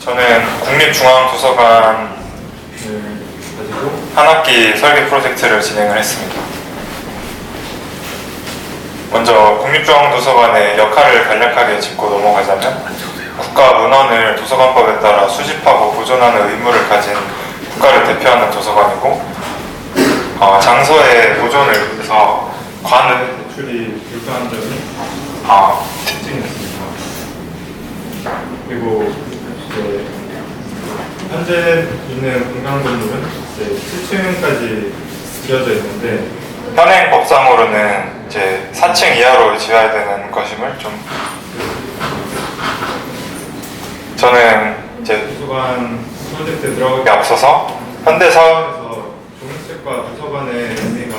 저는 국립중앙도서관 가지고 한 학기 설계 프로젝트를 진행을 했습니다. 먼저 국립중앙도서관의 역할을 간략하게 짚고 넘어가자면 국가 문헌을 도서관법에 따라 수집하고 보존하는 의무를 가진 국가를 대표하는 도서관이고 어, 장서의 보존을 위해서 관을 대출이 불가한 점이 어, 특징이었습니다. 그리고 이제 현재 있는 공간 건물은 이제 7층까지 지어져 있는데 현행 법상으로는 이제 4층 이하로 지어야 되는 것임을 좀 저는 이제 도서관 프로젝트에 들어가기 앞서서 현대 사회 앞서서 종이책과 도서관의 의미가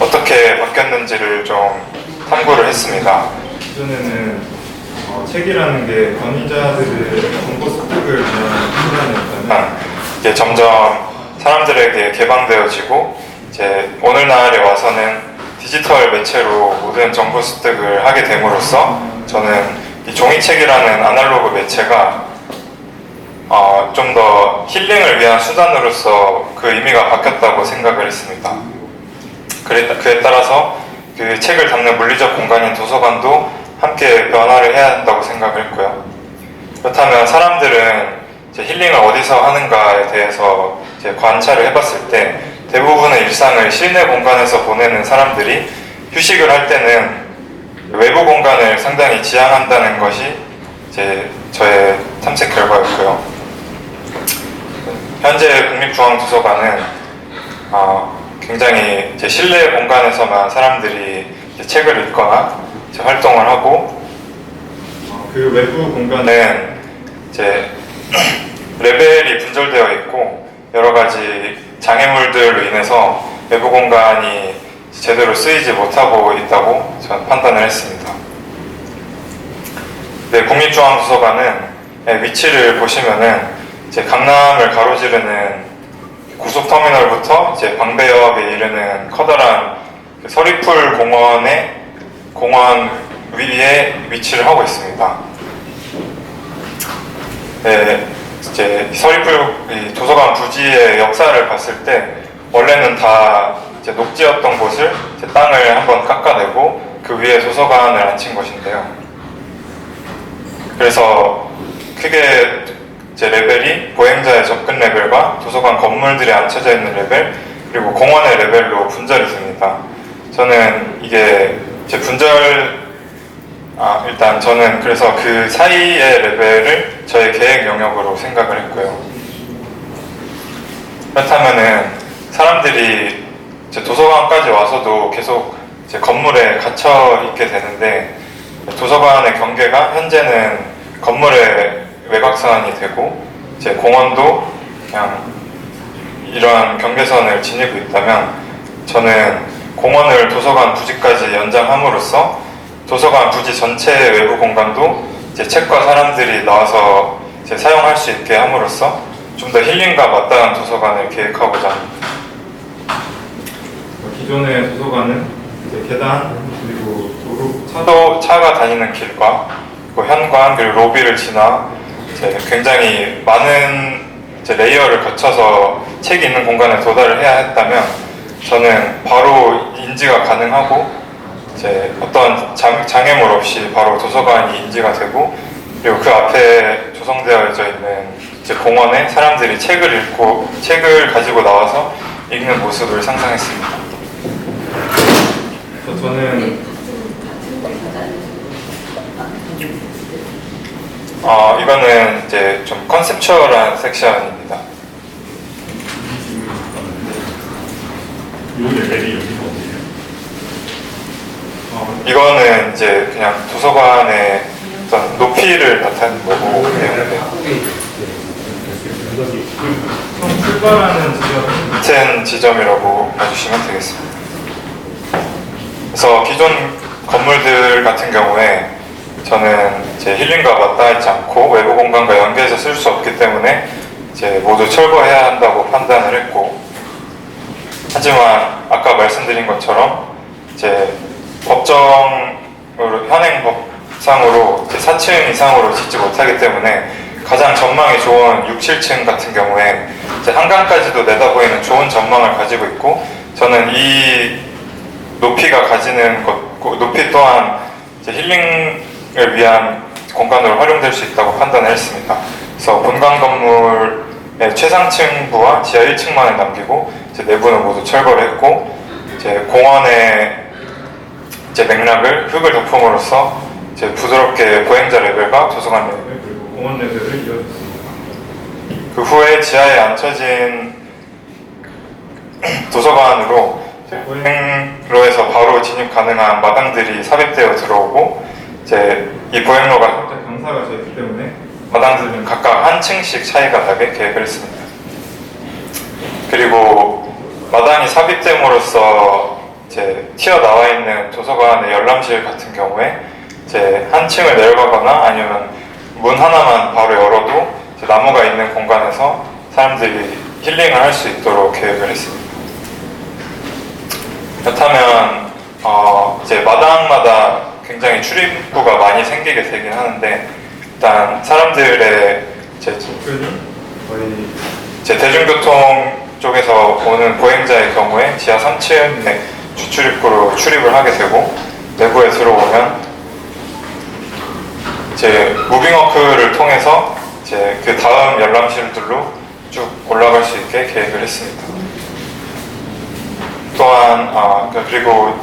어떻게 바뀌었는지를 좀 탐구를 했습니다. 기존에는 어, 책이라는 게 권위자들의 정보 습득을 위한 수단이었다면 아, 이제 점점 사람들에게 개방되어지고 이제 오늘날에 와서는 디지털 매체로 모든 정보 습득을 하게 됨으로써 저는 이 종이책이라는 아날로그 매체가 어, 좀 더 힐링을 위한 수단으로서 그 의미가 바뀌었다고 생각을 했습니다. 그에 따라서 그 책을 담는 물리적 공간인 도서관도 함께 변화를 해야 한다고 생각을 했고요. 그렇다면 사람들은 힐링을 어디서 하는가에 대해서 관찰을 해봤을 때 대부분의 일상을 실내 공간에서 보내는 사람들이 휴식을 할 때는 외부 공간을 상당히 지향한다는 것이 이제 저의 탐색 결과였고요. 현재 국립중앙도서관은 어, 굉장히 실내 공간에서만 사람들이 책을 읽거나 이제 활동을 하고 어, 그 외부 공간에 는 이제 레벨이 분절되어 있고 여러 가지 장애물들로 인해서 외부 공간이 제대로 쓰이지 못하고 있다고 저는 판단을 했습니다. 네, 국립중앙도서관은 네, 위치를 보시면은 이제 강남을 가로지르는 고속터미널부터 이제 방배역에 이르는 커다란 그 서리풀 공원의 공원 위에 위치를 하고 있습니다. 네, 이제 서리풀 이 도서관 부지의 역사를 봤을 때 원래는 다 이제 녹지였던 곳을 이제 땅을 한번 깎아내고 그 위에 도서관을 앉힌 것인데요. 그래서 크게 이제 레벨이 보행자의 접근 레벨과 도서관 건물들이 앉혀져 있는 레벨 그리고 공원의 레벨로 분절이 됩니다. 저는 이게 이제 분절 아, 일단 저는 그래서 그 사이의 레벨을 저의 계획 영역으로 생각을 했고요. 그렇다면은 사람들이 이제 도서관까지 와서도 계속 이제 건물에 갇혀 있게 되는데 도서관의 경계가 현재는 건물의 외곽선이 되고 이제 공원도 그냥 이러한 경계선을 지니고 있다면 저는 공원을 도서관 부지까지 연장함으로써 도서관 부지 전체의 외부 공간도 이제 책과 사람들이 나와서 이제 사용할 수 있게 함으로써 좀 더 힐링과 맞닿은 도서관을 계획하고자 합니다. 어, 기존의 도서관은 이제 계단 그리고 도로 차도 차도 차가 다니는 길과 그리고 현관 그리고 로비를 지나 이제 굉장히 많은 이제 레이어를 거쳐서 책이 있는 공간에 도달을 해야 했다면 저는 바로 인지가 가능하고 이제 어떤 장, 장애물 없이 바로 도서관이 인지가 되고 그리고 그 앞에 조성되어져 있는 이제 공원에 사람들이 책을 읽고 책을 가지고 나와서 읽는 모습을 상상했습니다. 그래서 저는 어, 이거는 이제 좀 컨셉추얼한 섹션입니다. 요 레벨이 여기가 어디예요? 어, 이거는 이제 그냥 도서관의 어떤 높이를 나타내는 거고 네. 처음 출발하는 지점 지점이라고 봐주시면 되겠습니다. 그래서 기존 건물들 같은 경우에 저는 이제 힐링과 맞닿지 않고 외부 공간과 연계해서 쓸 수 없기 때문에 이제 모두 철거해야 한다고 판단을 했고 하지만 아까 말씀드린 것처럼 이제 법정으로 현행 법상으로 이제 4층 이상으로 짓지 못하기 때문에 가장 전망이 좋은 6, 7층 같은 경우에 이제 한강까지도 내다보이는 좋은 전망을 가지고 있고 저는 이 높이가 가지는 것, 그 높이 또한 힐링을 위한 공간으로 활용될 수 있다고 판단을 했습니다. 그래서 본관 건물의 최상층부와 지하 1층만을 남기고 이제 내부는 모두 철거를 했고 이제 공원의 이 제 맥락을 흙을 덮음으로써 이제 부드럽게 보행자 레벨과 도서관 레벨 그리고 공원 레벨을 이어줬습니다. 그 후에 지하에 앉혀진 도서관으로 보행로에서 바로 진입 가능한 마당들이 삽입되어 들어오고 이제 이 보행로가 각자 강사가 저 있기 때문에 마당들은 각각 한 층씩 차이가 나게 계획을 했습니다. 그리고 마당이 삽입됨으로써 이제 튀어나와 있는 도서관의 열람실 같은 경우에 이제 한 층을 내려가거나 아니면 문 하나만 바로 열어도 나무가 있는 공간에서 사람들이 힐링을 할 수 있도록 계획을 했습니다. 그렇다면 어, 이제 마당마다 굉장히 출입구가 많이 생기게 되긴 하는데 일단 사람들의 접근이 거의 제 대중교통 쪽에서 오는 보행자의 경우에 지하 3층의 주출입구로 출입을 하게 되고 내부에 들어오면 이제 무빙워크를 통해서 이제 그 다음 열람실들로 쭉 올라갈 수 있게 계획을 했습니다. 또한 아 그- 그리고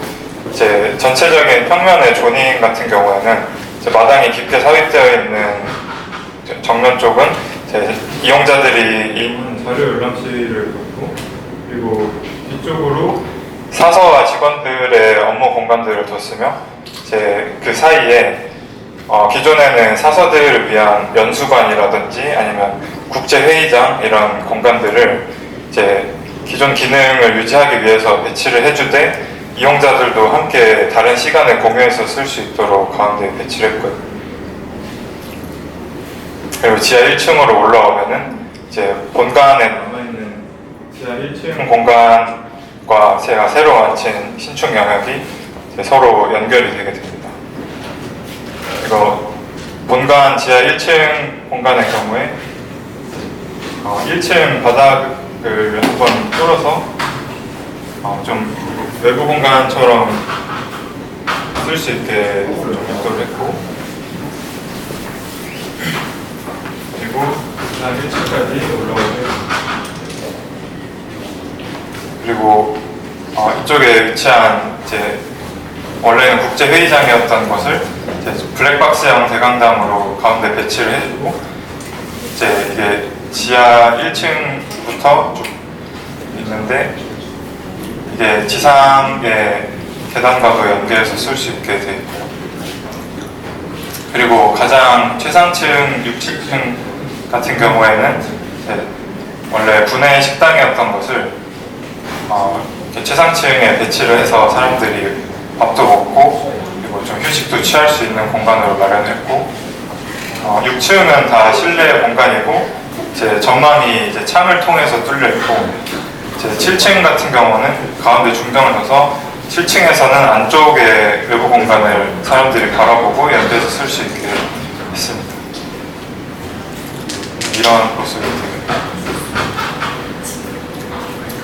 이제 전체적인 평면의 조닝 같은 경우에는 마당이 깊게 삽입되어 있는 정면 쪽은 이용자들이 자료 열람실을 갖고 그리고 뒤쪽으로 사서와 직원들의 업무 공간들을 뒀으며 이제 그 사이에 어, 기존에는 사서들을 위한 연수관이라든지 아니면 국제회의장 이런 공간들을 이제 기존 기능을 유지하기 위해서 배치를 해주되 이용자들도 함께 다른 시간에 공유해서 쓸 수 있도록 가운데 배치를 했고요. 그리고 지하 1층으로 올라오면은 이제 본관에 남아있는 지하 1층 큰 공간 과 제가 새로 앉힌 신축 영역이 서로 연결이 되게 됩니다. 그리고 본관 지하 1층 공간의 경우에 어, 1층 바닥을 한번 뚫어서 어, 좀 외부 공간처럼 쓸 수 있게 좀 유도를 했고 그리고 지하 1층까지 올라오게 그리고 어, 이쪽에 위치한 이제 원래는 국제 회의장이었던 것을 이제 블랙박스형 대강당으로 가운데 배치를 해주고 이제 이게 지하 1층부터 쭉 있는데 이게 지상의 계단과도 연계해서 쓸 수 있게 되어 있고요. 그리고 가장 최상층 6, 7층 같은 경우에는 원래 분해 식당이었던 것을 어, 최상층에 배치를 해서 사람들이 밥도 먹고 그리고 좀 휴식도 취할 수 있는 공간으로 마련했고 어, 6층은 다 실내 공간이고 이제 전망이 이제 창을 통해서 뚫려 있고 이제 7층 같은 경우는 가운데 중정을 둬서 7층에서는 안쪽의 외부 공간을 사람들이 바라보고 연대해서 쓸 수 있게 했습니다. 이런 모습이 되게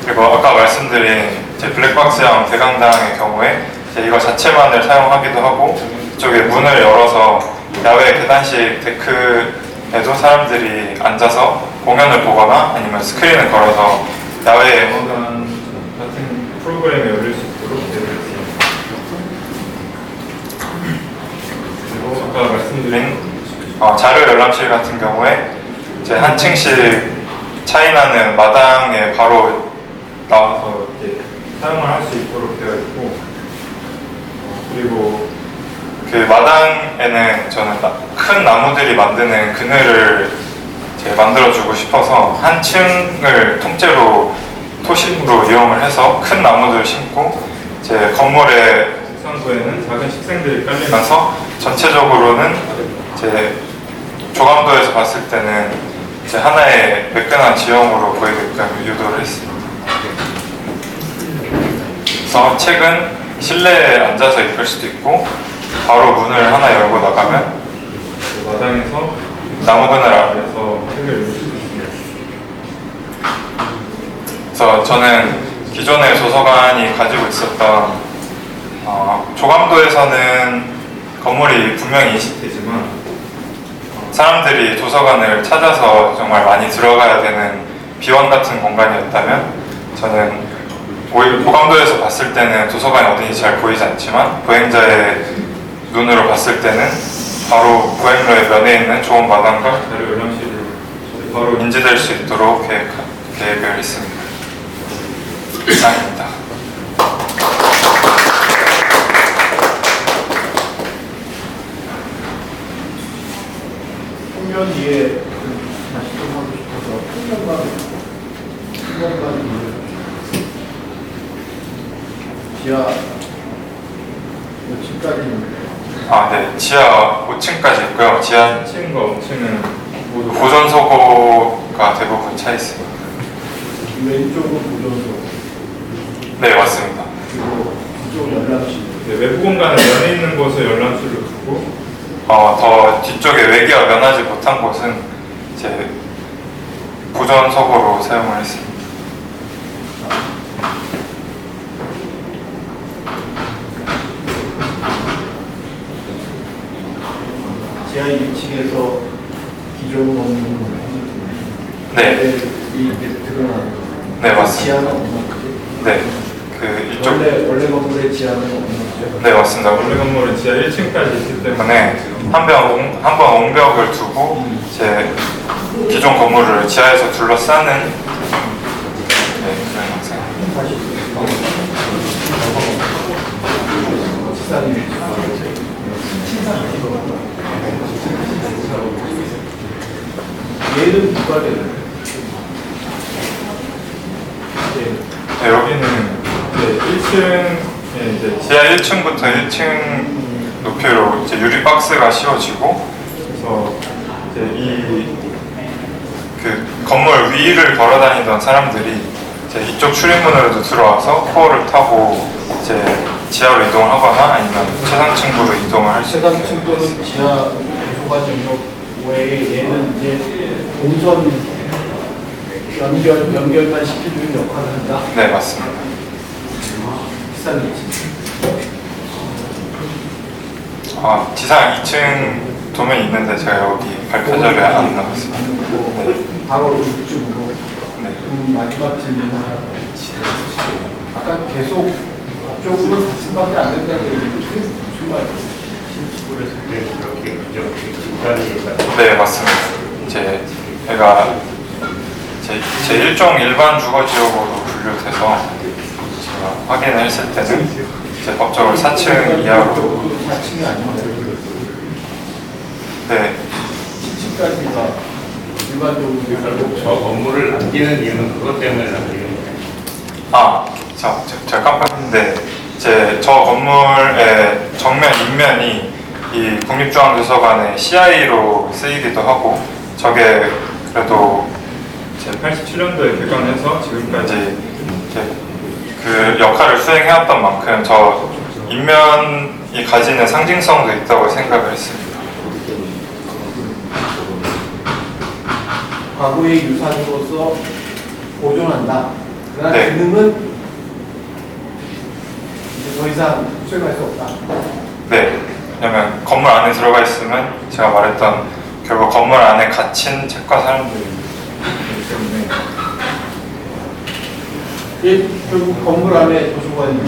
그리고 아까 말씀드린 이제 블랙박스형 대강당의 경우에 이제 이거 자체만을 사용하기도 하고 이쪽에 문을 열어서 야외 계단식 데크에도 사람들이 앉아서 공연을 보거나 아니면 스크린을 걸어서 야외에 영화관 같은 프로그램에 열릴 수 있도록. 그리고 아까 말씀드린 드린 어, 자료 열람실 같은 경우에 이제 한 층씩 차이 나는 마당에 바로 나와서 어, 이렇게 사용을 할 수 있도록 되어 있고 어, 그리고 그 마당에는 저는 나- 큰 나무들이 만드는 그늘을 이제 만들어주고 싶어서 한 층을 통째로 토심으로 이용을 해서 큰 나무들을 심고 이제 건물에 상부에는 작은 식생들이 깔리면서 면서 전체적으로는 이제 조감도에서 봤을 때는 이제 하나의 매끈한 지형으로 보이게끔 유도를 했습니다. 그래서 책은 실내에 앉아서 읽을 수도 있고 바로 문을 하나 열고 나가면 그 마당에서 나무 그늘 아래. 그래서 책을 읽으시면 그래서 저는 기존의 도서관이 가지고 있었던 어, 조감도에서는 건물이 분명히 되지만 사람들이 도서관을 찾아서 정말 많이 들어가야 되는 비원 같은 공간이었다면 저는 오히려 고감도에서 봤을 때는 도서관이 어딘지 잘 보이지 않지만 보행자의 눈으로 봤을 때는 바로 보행로의 면에 있는 좋은 마당과 자료 열람실을 바로 인지될 수 있도록 계획, 계획을 했습니다. 이상입니다. 풍년 뒤에 다시 좀 하고 싶어서 풍년만 풍년만 지하 몇 층까지 있는데 아, 네. 지하 5층까지 있고요. 지하 1층과 5층은 모두 보존소고가 대부분 차 있습니다. 왼쪽은 보존소 네, 맞습니다. 그리고 이쪽 열람실 네, 외부 공간을 면에 있는 곳에 열람실을 두고 어, 더 뒤쪽에 외기와 면하지 못한 곳은 이제 보존소고로 사용을 했습니다. 지하 2층에서 기존 건물을 네, 이렇게 드러나는 거 네, 맞습니다. 지하는 없는 거지? 네. 그 이쪽, 원래 원래 건물의 지하는 없는 거죠? 네, 맞습니다. 원래 건물은 지하 1층까지 있기 때문에 때문에 한번 한번 옹벽을 두고 이제 기존 건물을 지하에서 둘러싸는 네, 그런 영상. 얘는 누가 되는 네. 네, 여기는 네, 1층에 이제 지하 1층부터 1층 높이로 이제 유리 박스가 씌워지고 그래서 이제 이 그 건물 위를 걸어 다니던 사람들이 이제 이쪽 출입문으로도 들어와서 코어를 타고 이제 지하로 이동하거나 아니면 최상층부로 이동을 할 수 있게 최상층 또는 지하 영역 외에 얘는 이제 동선 연결 연결만 시켜주는 역할을 한다. 네 맞습니다. 비싼 위치. 아, 지상 2층 도면이 있는데 제가 여기 발표자료에 안 나왔습니다. 네. 바로 이쪽으로 네. 음, 마지막 질문 하나. 아까 계속 쪽으로 수밖에 안 된다고 얘기했는데 무슨 말이에요? 네 맞습니다. 이제 제가 제, 제 일종 일반 주거 지역으로 분류돼서 제가 확인을 했을 때는 법적으로 4층 이하로 4층이 아니고 네, 7층까지가 일반적으로 결국 저 건물을 남기는 이유는 그것 때문에 남기는 거예요. 아, 자, 제- 제가 깜빡했는데 이제 저 건물의 정면 인면이 이 국립중앙도서관의 CI로 쓰이기도 하고 저게 그래도 제 87년도에 개관해서 지금까지 그 역할을 수행해왔던 만큼 저 인면이 가지는 상징성도 있다고 생각을 했습니다. 과거의 유산으로서 보존한다. 그러나 네. 기능은 이제 더 이상 수행할 수 없다. 네, 왜냐면 건물 안에 들어가 있으면 제가 말했던 결국 건물 안에 갇힌 책과 사람들이 있기 때문에 이 결국 건물 안에 도서관이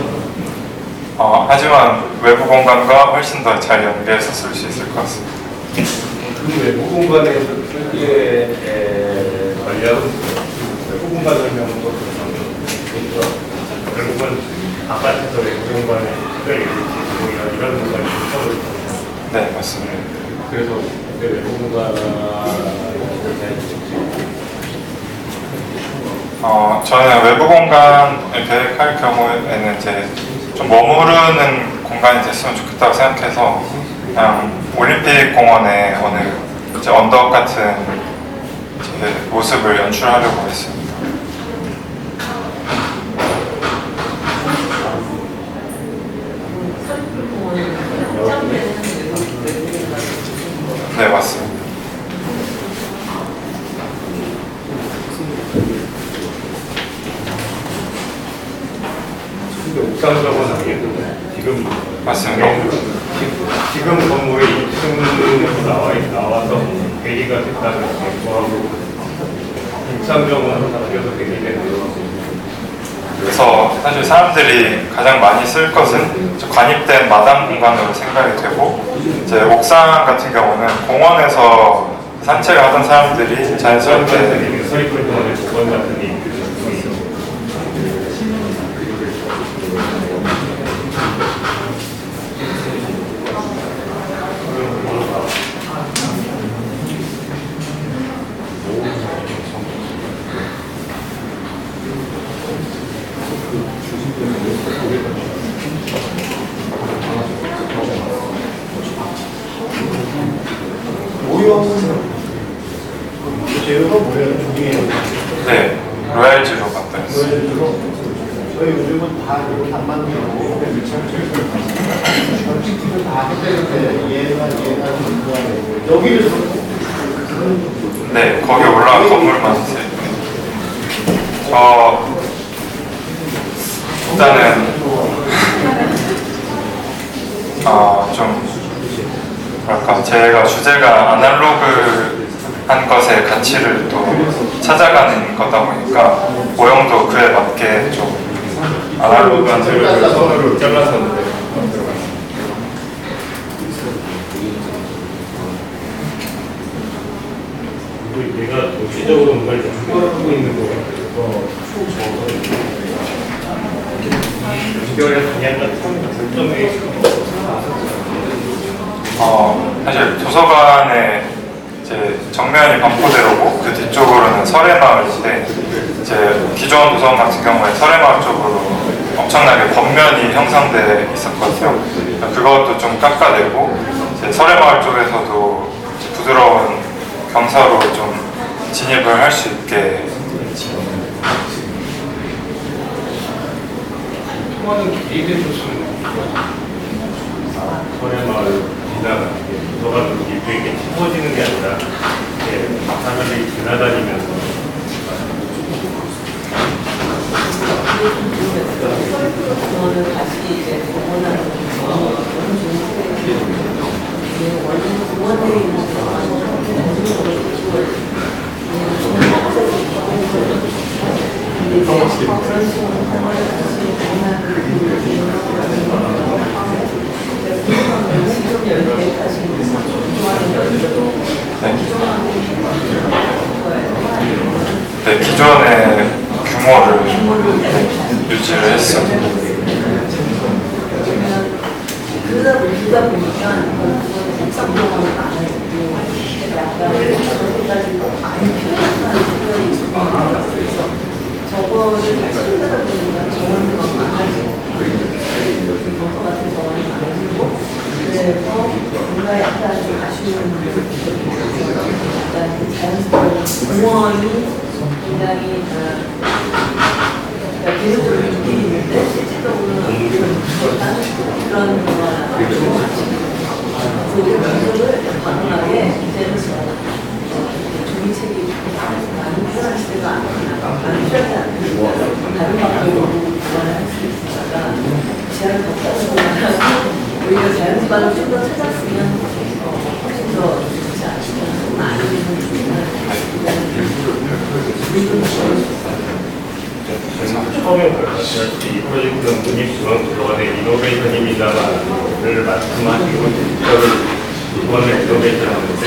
어, 하지만 외부 공간과 훨씬 더 잘 연계해서 쓸 수 있을 것 같습니다. 그 외부 공간에서 크게 전략은 외부 공간 설명도 그래서 결국은 바깥에서 외부 공간에 특별히 이런 이런 공간이 있어도 네, 맞습니다. 그래서 그 외부 공간에 어, 저는 외부 공간을 계획할 경우에는 이제 좀 머무르는 공간이 됐으면 좋겠다고 생각해서 그냥 올림픽 공원의 어느 이제 언덕 같은 모습을 연출하려고 했습니다. 와서 대리가 됐다는 일상적으로 바뀌어서 대리되는 거. 그래서 사실 사람들이 가장 많이 쓸 것은 관입된 마당 공간으로 생각이 되고 이제 옥상 같은 경우는 공원에서 산책을 하던 사람들이 자연스럽게 서리풀 동안의 조건 같은 게 있거든요. 오염 제어가 뭐예요? 종이에요. 네 로얄지로 만들었어요. 그래서 저희 요즘은 다 이렇게 안 만들고 솔직히는 다 했는데 얘가 얘가 좋아해. 여기를 네 거기 올라간 건물만 있어요. 저 일단은 아좀 뭐랄까 제가 주제가 아날로그한 것의 가치를 또 찾아가는 거다 보니까 모형도 그에 맞게 좀 아날로그한 손으로 잘라서 그리고 얘가 도시적으로 뭔가를 좀 추구하고 있는 거 같아서 연결의 방향과 결정에 어, 사실 도서관의 이제 정면이 반포대로고 그 뒤쪽으로는 설해마을인데 이제 기존 도서관 같은 경우에 설해마을 쪽으로 엄청나게 건면이 형성돼 있었거든요. 그것도 좀 깎아내고 이제 설해마을 쪽에서도 이제 부드러운 경사로 좀 진입을 할 수 있게 통화는 개인의 조수는 설의 마을 지나가는 게 도서관으로 이렇게 치워지는 게 아니라 이렇게 사람들이 지나다니면서 저는 다시 이제 공원하는 거. 너무 좋은 생각이에요. 원래는 공원에 있는 근데 이제 그런 식으로 공원을 다시 공원을 지금 열때까지 좋아하는 열도 네, 기존의 규모를 네, 유지를 했어요. 그러다 보니까 보니까 그거는 색상적으로 많아지고 약간 저기까지도 많이 표현하는 생각이 있어요. 저거를 치우다 보니까 정원이 너무 많아지고 버터 같은 정원이 많아지고 그래서 뭔가 약간 아쉬운. 약간 자연스러운 공원이 굉장히 어, 그러니까 계속적으로 있긴 있는데 실질적으로는 그런 거가 그 기술을 과감하게 이제는 종이책이 많이 필요한 시대가 아니구나 많이 필요하지 않으니까 다른 방법으로 보완을 할 수 있으니까 제한을 뒀다는 거는 오히려 자연스발을 좀 더 찾았으면 어, 훨씬 더 좋지 않을까 많이 처음에 말씀하셨을 때이 프로젝트는 문입수원 도서관의 이노베이션입니다만을 말씀하시고 저를 도서관을 이노베이션하는데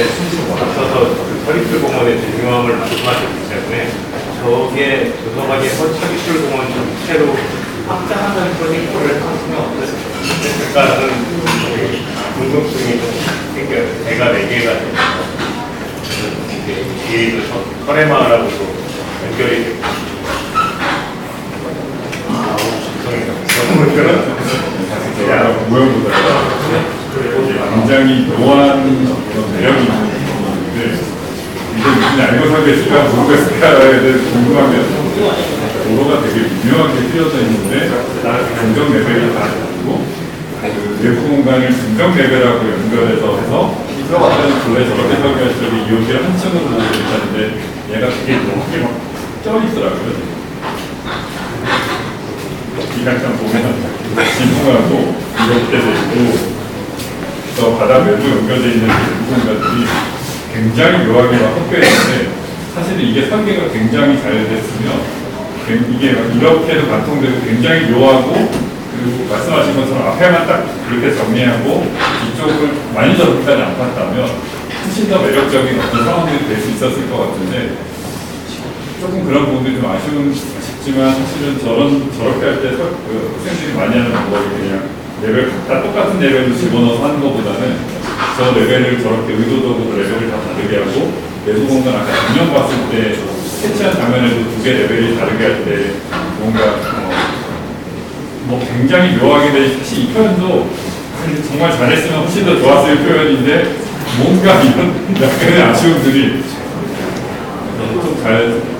앞서서 그 서리풀 공원의 중요함을 말씀하셨기 때문에 저게 도서관이 서리풀 공원 전체로 확장하는 프로젝트를 하시면 어떨까라는 궁금증이 좀 생겨요. 제가 네 개가 있어요. 이게 뒤에도 저 설해마을하고도 연결이 되고 모형보다 굉장히 묘한 그런 매력이 있는데 이게 무슨 알고사겠지가 모르겠을까에 대해서 궁금하면 도로가 되게 유명하게 쓰여져 있는데 감정 레벨이 다르고 그 내부 공간을 감정 레벨하고 연결해서 해서 사람들이 원래 저렇게 설계할 때 이용기를 한 층으로 보고 있다는데 얘가 되게 높게 막 쪄 있더라고요. 이 장점 보면 지붕하고 이렇게 돼 있고 저 바닥 외부 연결돼 있는 그 공간들이 굉장히 묘하게 막 섞여 있는데 사실은 이게 설계가 굉장히 잘 됐으면 굉- 이게 막 이렇게도 관통되고 굉장히 묘하고 그리고 말씀하신 것처럼 앞에만 딱 그렇게 정리하고 뒤쪽을 많이 저렇게까지 안 팠다면 훨씬 더 매력적인 어떤 상황들이 될 수 있었을 것 같은데 조금 그런 부분들이 좀 아쉬운, 아쉽지만 사실은 저런, 저렇게 할때그 학생들이 많이 하는 방법이 그냥 레벨, 다 똑같은 레벨로 집어넣어서 하는 것보다는 저 레벨을 저렇게 의도적으로 레벨을 다 다르게 하고 내수 공간 아까 정면 봤을 때 스케치한 장면에도 두 개 레벨이 다르게 할 때 뭔가 어, 뭐 굉장히 묘하게 돼 사실 이 표현도 정말 잘했으면 훨씬 더 좋았을 표현인데 뭔가 이런 약간의 아쉬움들이 좀 잘